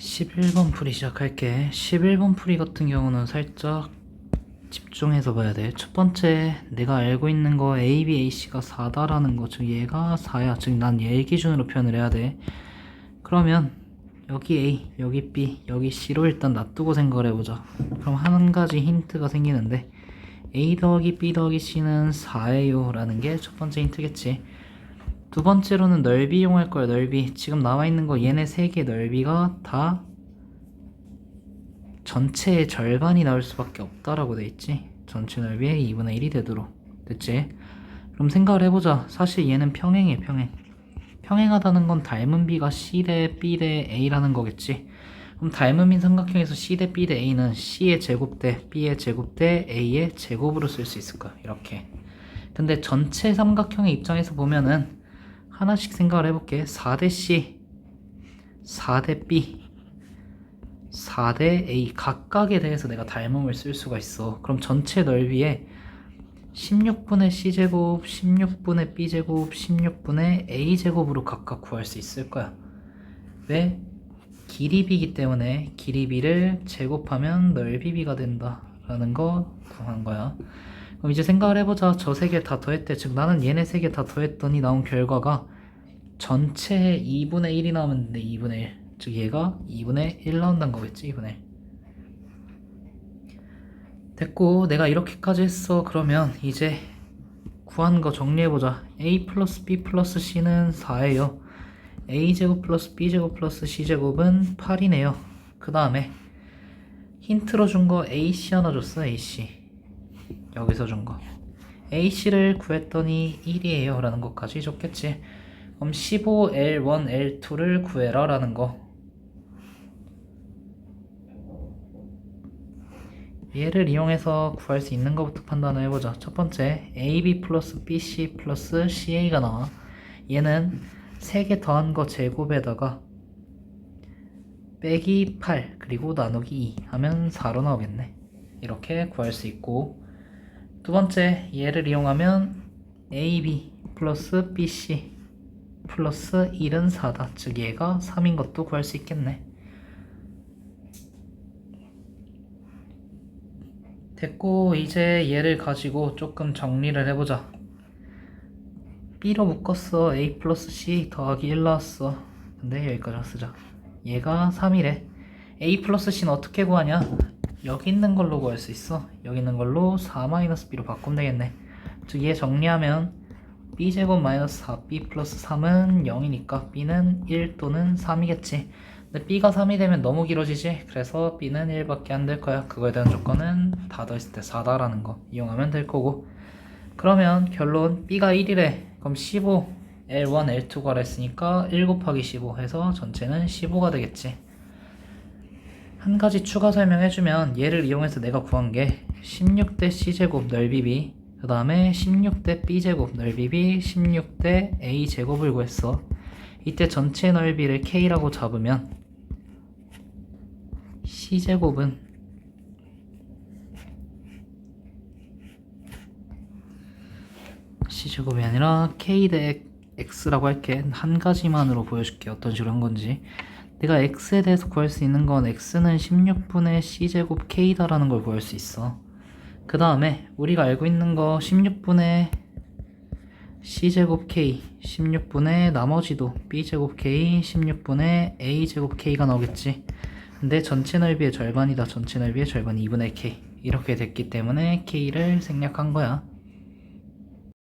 11번 풀이 시작할게. 11번 풀이 같은 경우는 살짝 집중해서 봐야 돼. 첫 번째, 내가 알고 있는 거 A, B, A, C가 4다라는 거. 즉, 얘가 4야. 즉, 난 얘 기준으로 표현을 해야 돼. 그러면, 여기 A, 여기 B, 여기 C로 일단 놔두고 생각을 해보자. 그럼 한 가지 힌트가 생기는데, A 더하기 B 더하기 C는 4예요. 라는 게 첫 번째 힌트겠지. 두 번째로는 넓이 이용할 거야, 넓이. 지금 나와 있는 거 얘네 세 개 넓이가 다 전체의 절반이 나올 수밖에 없다라고 돼 있지. 전체 넓이의 2분의 1이 되도록. 됐지? 그럼 생각을 해보자. 사실 얘는 평행이에요, 평행. 평행하다는 건 닮은 B가 C 대 B 대 A라는 거겠지. 그럼 닮은 빈 삼각형에서 C 대 B 대 A는 C의 제곱 대 B의 제곱 대 A의 제곱으로 쓸 수 있을 거야. 이렇게. 근데 전체 삼각형의 입장에서 보면은 하나씩 생각을 해볼게. 4대 C, 4대 B, 4대 A 각각에 대해서 내가 닮음을 쓸 수가 있어. 그럼 전체 넓이에 16분의 C제곱, 16분의 B제곱, 16분의 A제곱으로 각각 구할 수 있을 거야. 왜? 길이 B이기 때문에 길이 B를 제곱하면 넓이 B가 된다 라는 거 구한 거야. 그럼 이제 생각을 해보자. 저 세 개 다 더했대. 즉 나는 얘네 세 개 다 더했더니 나온 결과가 전체 2분의 1이 나오면 돼. 2분의 1. 즉 얘가 2분의 1 나온다는 거겠지. 2분의 1. 됐고 내가 이렇게까지 했어. 그러면 이제 구한 거 정리해보자. a 플러스 b 플러스 c는 4예요. a제곱 플러스 b제곱 플러스 c제곱은 8이네요. 그 다음에 힌트로 준 거 ac 하나 줬어. ac. 여기서 준 거. AC를 구했더니 1이에요 라는 것까지 줬겠지 그럼 15L1, L2를 구해라 라는 거. 얘를 이용해서 구할 수 있는 것부터 판단을 해보자. 첫 번째 AB 플러스 BC 플러스 CA가 나와. 얘는 3개 더한 거 제곱에다가 빼기 8 그리고 나누기 2 하면 4로 나오겠네. 이렇게 구할 수 있고. 두 번째 얘를 이용하면 AB 플러스 BC 플러스 1은 4다. 즉 얘가 3인 것도 구할 수 있겠네. 됐고 이제 얘를 가지고 조금 정리를 해보자. B로 묶었어. A 플러스 C 더하기 1 나왔어. 근데 여기까지 쓰자. 얘가 3이래. A 플러스 C는 어떻게 구하냐? 여기 있는 걸로 구할 수 있어. 여기 있는 걸로 4-b로 바꾸면 되겠네. 즉, 얘 정리하면 b제곱 마이너스 4b 플러스 3은 0이니까 b는 1 또는 3이겠지. 근데 b가 3이 되면 너무 길어지지. 그래서 b는 1밖에 안 될 거야. 그거에 대한 조건은 다 더했을 때 4다라는 거 이용하면 될 거고. 그러면 결론 b가 1이래. 그럼 15 L1, L2가 했으니까 1 곱하기 15 해서 전체는 15가 되겠지. 한 가지 추가 설명해주면 얘를 이용해서 내가 구한 게 16대 C제곱 넓이 B 그 다음에 16대 B제곱 넓이 B 16대 A제곱을 구했어. 이때 전체 넓이를 K라고 잡으면 C제곱은 C제곱이 아니라 K 대 X라고 할게. 한 가지만으로 보여줄게. 어떤 식으로 한 건지. 내가 x에 대해서 구할 수 있는 건 x는 16분의 c제곱 k다라는 걸 구할 수 있어. 그 다음에 우리가 알고 있는 거 16분의 c제곱 k, 16분의 나머지도 b제곱 k, 16분의 a제곱 k가 나오겠지. 근데 전체 넓이의 절반이다. 전체 넓이의 절반 2분의 k. 이렇게 됐기 때문에 k를 생략한 거야.